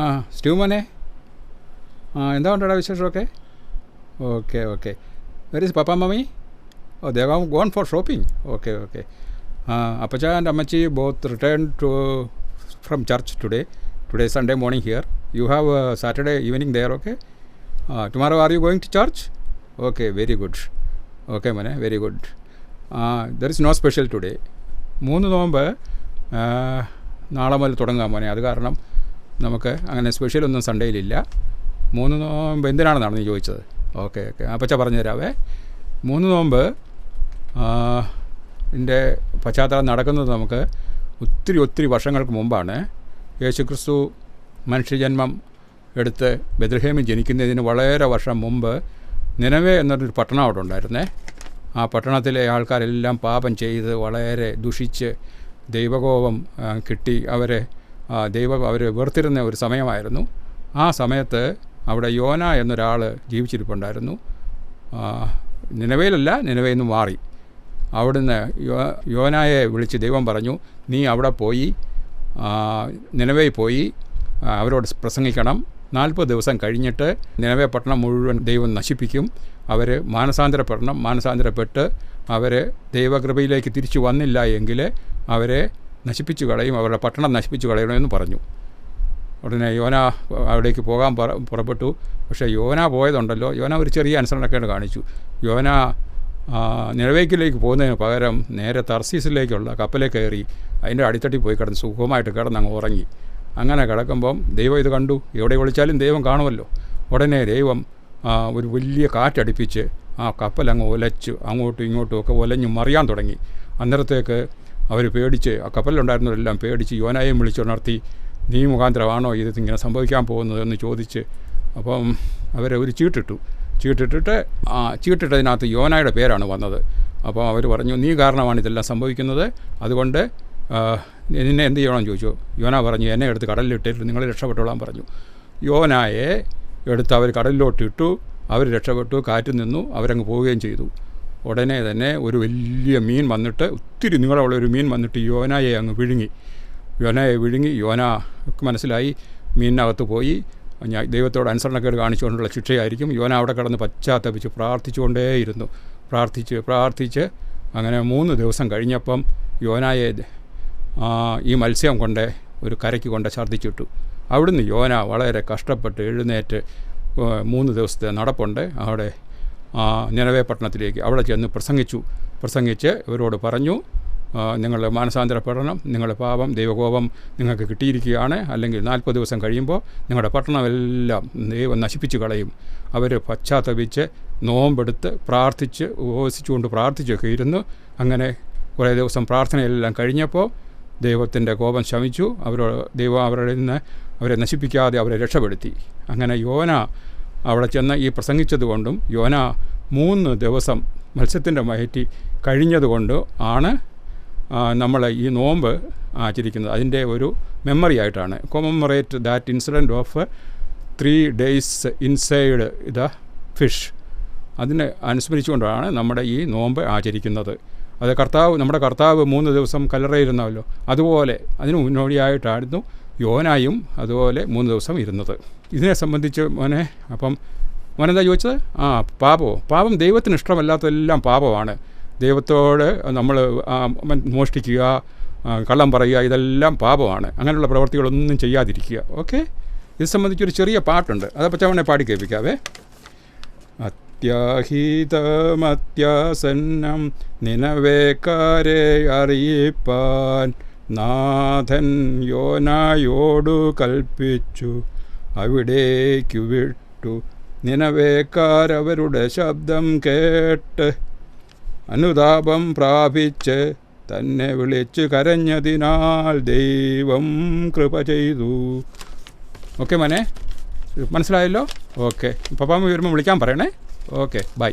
ആ സ്റ്റീവ് മോനെ. ആ എന്താ ഉണ്ടടാ വിശേഷമൊക്കെ? Okay okay. Very papa mummy oh they gone for shopping okay okay ah appacha and ammachi both return to from church today today Sunday morning here you have Saturday evening there okay tomorrow are you going to church okay very good okay മോനെ very good ah there is no special today മൂന്ന് നോമ്പ് നാളെ മുതൽ തുടങ്ങാം മോനെ. അത് കാരണം നമുക്ക് അങ്ങനെ സ്പെഷ്യൽ ഒന്നും സൺഡേയിലില്ല മൂന്ന് നോമ്പ് എന്തിനാണെന്നാണ് നീ ചോദിച്ചത്? ഓക്കെ ഓക്കെ അപ്പച്ച പറഞ്ഞു തരാവേ മൂന്ന് നോമ്പ് ഇതിന്റെ പശ്ചാത്തലം നടക്കുന്നത് നമുക്ക് ഒത്തിരി ഒത്തിരി വർഷങ്ങൾക്ക് മുമ്പാണ്. യേശുക്രിസ്തു മനുഷ്യജന്മം എടുത്ത് ബദ്രഹേമിൽ ജനിക്കുന്നതിന് വളരെ വർഷം മുമ്പ് നിലവേ എന്നൊരു പട്ടണം അവിടെ ഉണ്ടായിരുന്നേ. ആ പട്ടണത്തിലെ ആൾക്കാരെല്ലാം പാപം ചെയ്ത് വളരെ ദുഷിച്ച് ദൈവകോപം കിട്ടി. അവരെ ദൈവ അവർ വെറുത്തിരുന്ന ഒരു സമയമായിരുന്നു. ആ സമയത്ത് അവിടെ യോന എന്നൊരാൾ ജീവിച്ചിരിപ്പുണ്ടായിരുന്നു. നിലവയിലല്ല നിലവയിൽ നിന്ന് മാറി. അവിടുന്ന് യോ യോനായെ വിളിച്ച് ദൈവം പറഞ്ഞു നീ അവിടെ പോയി നിലവയിൽ പോയി അവരോട് പ്രസംഗിക്കണം. നാൽപ്പത് ദിവസം കഴിഞ്ഞിട്ട് നിലവേ പട്ടണം മുഴുവൻ ദൈവം നശിപ്പിക്കും. അവർ മാനസാന്തരപ്പെടണം. മാനസാന്തരപ്പെട്ട് അവർ ദൈവകൃപയിലേക്ക് തിരിച്ചു വന്നില്ല എങ്കിൽ അവരെ നശിപ്പിച്ചു കളയും അവരുടെ പട്ടണം നശിപ്പിച്ചു കളയണമെന്ന് പറഞ്ഞു. ഉടനെ യോന അവിടേക്ക് പോകാൻ പറ പുറപ്പെട്ടു. പക്ഷേ യോന പോയതുണ്ടല്ലോ. യോന ഒരു ചെറിയ അനുസരണക്കേട് കാണിച്ചു. യോന നിഴവേക്കിലേക്ക് പോകുന്നതിന് പകരം നേരെ തർസീസിലേക്കുള്ള കപ്പലിൽ കയറി അതിന്റെ അടിത്തട്ടി പോയി കിടന്ന് സുഖമായിട്ട് കിടന്ന് അങ്ങ് ഉറങ്ങി. അങ്ങനെ കിടക്കുമ്പം ദൈവം ഇത് കണ്ടു. എവിടെ വിളിച്ചാലും ദൈവം കാണുമല്ലോ. ഉടനെ ദൈവം ഒരു വലിയ കാറ്റടിപ്പിച്ച് ആ കപ്പൽ അങ്ങ് ഒലച്ച് അങ്ങോട്ടും ഇങ്ങോട്ടും ഒക്കെ ഒലഞ്ഞ് മറിയാൻ തുടങ്ങി. അന്നേരത്തേക്ക് അവർ പേടിച്ച് ആ കപ്പലിലുണ്ടായിരുന്നവരെല്ലാം പേടിച്ച് യോനായും വിളിച്ചുണർത്തി നീ മുഖാന്തരമാണോ ഇത് ഇങ്ങനെ സംഭവിക്കാൻ പോകുന്നത്? എന്ന് ചോദിച്ച് അപ്പം അവരെ ഒരു ചീട്ടിട്ടു. ചീട്ടിട്ടിട്ട് ആ ചീട്ടിട്ടതിനകത്ത് യോനായുടെ പേരാണ് വന്നത്. അപ്പോൾ അവർ പറഞ്ഞു നീ കാരണമാണ് ഇതെല്ലാം സംഭവിക്കുന്നത്. അതുകൊണ്ട് നിന്നെ എന്ത് ചെയ്യണമെന്ന് ചോദിച്ചു. യോന പറഞ്ഞു എന്നെ എടുത്ത് കടലിലിട്ടിട്ട് നിങ്ങൾ രക്ഷപ്പെട്ടോളാൻ പറഞ്ഞു. യോനായെ എടുത്ത് അവർ കടലിലോട്ട് ഇട്ടു അവർ രക്ഷപ്പെട്ടു കാറ്റ് നിന്നു അവരങ്ങ് പോവുകയും ചെയ്തു. ഉടനെ തന്നെ ഒരു വലിയ മീൻ വന്നിട്ട് ഒത്തിരി നീളമുള്ള ഒരു മീൻ വന്നിട്ട് യോനായെ അങ്ങ് വിഴുങ്ങി. യോനയെ വിഴുങ്ങി. യോന മനസ്സിലായി. മീനിനകത്ത് പോയി. ഞാൻ ദൈവത്തോട് അനുസരണക്കേട് കാണിച്ചുകൊണ്ടുള്ള ശിക്ഷയായിരിക്കും. യോന അവിടെ കിടന്ന് പശ്ചാത്തപിച്ച് പ്രാർത്ഥിച്ചുകൊണ്ടേയിരുന്നു. പ്രാർത്ഥിച്ച് പ്രാർത്ഥിച്ച് അങ്ങനെ മൂന്ന് ദിവസം കഴിഞ്ഞപ്പം യോനായെ ഈ മത്സ്യം കൊണ്ട് ഒരു കരയ്ക്ക് കൊണ്ട് ഛർദ്ദിച്ചിട്ടു. അവിടുന്ന് യോന വളരെ കഷ്ടപ്പെട്ട് എഴുന്നേറ്റ് മൂന്ന് ദിവസത്തെ നടപ്പുണ്ട്. അവിടെ നിലവേ പട്ടണത്തിലേക്ക് അവിടെ ചെന്ന് പ്രസംഗിച്ചു. പ്രസംഗിച്ച് ഇവരോട് പറഞ്ഞു നിങ്ങളുടെ മാനസാന്തര മാനസാന്തരപ്പെടണം നിങ്ങളുടെ പാപം ദൈവകോപം നിങ്ങൾക്ക് കിട്ടിയിരിക്കുകയാണ്. അല്ലെങ്കിൽ നാൽപ്പത് ദിവസം കഴിയുമ്പോൾ നിങ്ങളുടെ പട്ടണമെല്ലാം ദൈവം നശിപ്പിച്ചു കളയും. അവർ പശ്ചാത്തപിച്ച് നോമ്പെടുത്ത് പ്രാർത്ഥിച്ച് ഉപവസിച്ചുകൊണ്ട് പ്രാർത്ഥിച്ചൊക്കെ ഇരുന്നു. അങ്ങനെ കുറേ ദിവസം പ്രാർത്ഥനയെല്ലാം കഴിഞ്ഞപ്പോൾ ദൈവത്തിന്റെ കോപം ശമിച്ചു. അവരോ ദൈവം അവരുടെ നിന്ന് അവരെ നശിപ്പിക്കാതെ അവരെ രക്ഷപ്പെടുത്തി. അങ്ങനെ യോന അവിടെ ചെന്ന് ഈ പ്രസംഗിച്ചതുകൊണ്ടും യോന മൂന്ന് ദിവസം മത്സ്യത്തിന്റെ മയറ്റി കഴിഞ്ഞതുകൊണ്ട് ആണ് നമ്മൾ ഈ നോമ്പ് ആചരിക്കുന്നത്. അതിന്റെ ഒരു മെമ്മറി ആയിട്ടാണ്. Commemorate that incident of three days inside the fish അതിനെ അനുസ്മരിച്ചുകൊണ്ടാണ് നമ്മുടെ ഈ നോമ്പ് ആചരിക്കുന്നത്. അത് കർത്താവ് നമ്മുടെ കർത്താവ് മൂന്ന് ദിവസം കല്ലറയിരുന്നല്ലോ. അതുപോലെ അതിന് മുന്നോടിയായിട്ടായിരുന്നു യോനായും അതുപോലെ മൂന്ന് ദിവസം ഇരുന്നത്. ഇതിനെ സംബന്ധിച്ച് മോനെ അപ്പം മോനെന്താ ചോദിച്ചത്? ആ പാപമോ പാപം ദൈവത്തിന് ഇഷ്ടമല്ലാത്തതെല്ലാം പാപമാണ്. ദൈവത്തോട് നമ്മൾ മോഷ്ടിക്കുക കള്ളം പറയുക ഇതെല്ലാം പാപമാണ്. അങ്ങനെയുള്ള പ്രവർത്തികളൊന്നും ചെയ്യാതിരിക്കുക. ഓക്കെ? ഇത് സംബന്ധിച്ചൊരു ചെറിയ പാട്ടുണ്ട്. അത് ചവണെ പാടി കേൾപ്പിക്കാവേ. അത്യാഹിതമത്യാസന്നം നിലവേക്കാരെ അറിയിപ്പാൻ നാഥൻ യോനായോടു കൽപ്പിച്ചു അവിടേക്കു വിട്ടു. നിനവേക്കാരവരുടെ ശബ്ദം കേട്ട് അനുതാപം പ്രാപിച്ച് തന്നെ വിളിച്ച് കരഞ്ഞതിനാൽ ദൈവം കൃപ ചെയ്തു. ഓക്കെ മോനെ മനസ്സിലായല്ലോ? ഓക്കെ. പപ്പാമ്മ വരുമ്പോൾ വിളിക്കാൻ പറയണേ. Okay bye.